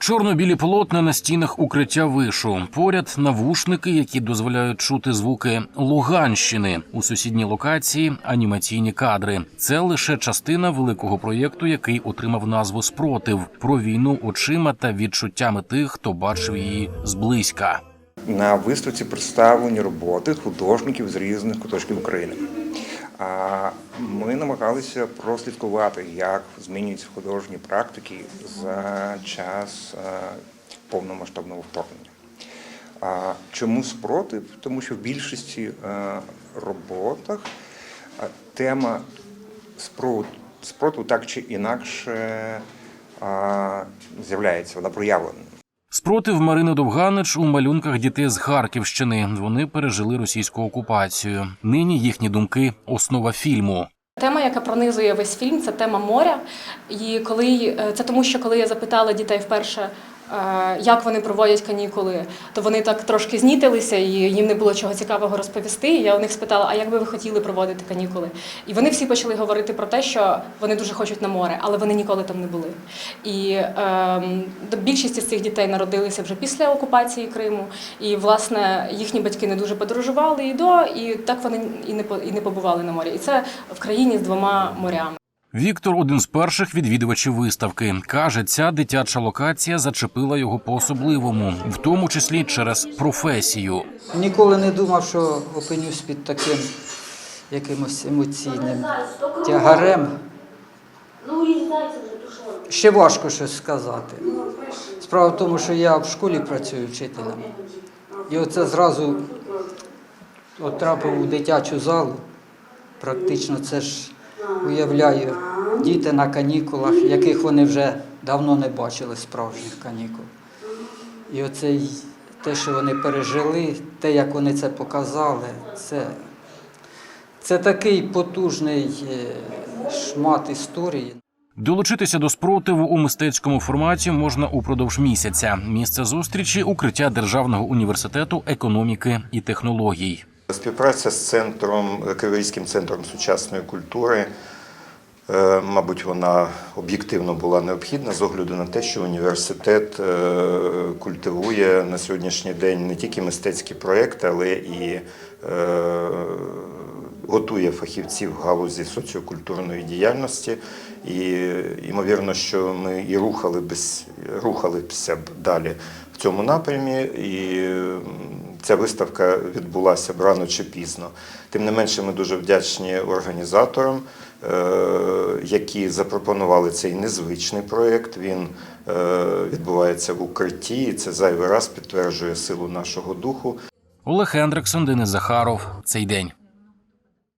Чорно-білі полотна на стінах укриття вишу. Поряд навушники, які дозволяють чути звуки Луганщини. У сусідній локації анімаційні кадри. Це лише частина великого проєкту, який отримав назву Спротив про війну очима та відчуттями тих, хто бачив її зблизька. На виставці представлені роботи художників з різних куточків України. Ми намагалися прослідкувати, як змінюються художні практики за час е, повномасштабного вторгнення. Чому спротив? Тому що в більшості е, роботах е, тема спротиву, так чи інакше з'являється, вона проявлена. Спротив Марини Довганич у малюнках дітей з Харківщини. Вони пережили російську окупацію. Нині їхні думки основа фільму. Тема, яка пронизує весь фільм, це тема моря. І коли е, це тому, що коли я запитала дітей вперше, як вони проводять канікули, то вони так трошки знітилися, і їм не було чого цікавого розповісти. І я у них спитала, а як би ви хотіли проводити канікули? І вони всі почали говорити про те, що вони дуже хочуть на море, але вони ніколи там не були. І е, більшість із цих дітей народилися вже після окупації Криму. І власне їхні батьки не дуже подорожували і до, і так вони і не і не побували на морі. І це в країні з двома морями. Віктор один з перших відвідувачів виставки. Каже, ця дитяча локація зачепила його по-особливому, в тому числі через професію. Ніколи не думав, що опинюсь під таким якимось емоційним тягарем. Ще важко щось сказати. Справа в тому, що я в школі працюю вчителем. І оце зразу от трапив у дитячу залу. Практично це ж уявляю діти на канікулах, яких вони вже давно не бачили справжніх канікул. І оце те, що вони пережили, те, як вони це показали, це, це такий потужний е, шмат історії. Долучитися до спротиву у мистецькому форматі можна упродовж місяця. Місце зустрічі укриття Державного університету економіки і технологій. Співпраця з центром, Криворізьким центром сучасної культури, е, мабуть, вона об'єктивно була необхідна з огляду на те, що університет е, культивує на сьогоднішній день не тільки мистецькі проекти, але і е, готує фахівців в галузі соціокультурної діяльності. І ймовірно, що ми і рухали без, рухалися б далі в цьому напрямі. І ця виставка відбулася б рано чи пізно. Тим не менше, ми дуже вдячні організаторам, е, які запропонували цей незвичний проєкт. Він е, відбувається в укритті, і це зайвий раз підтверджує силу нашого духу. Олег Хендриксон, Денис Захаров. Цей день.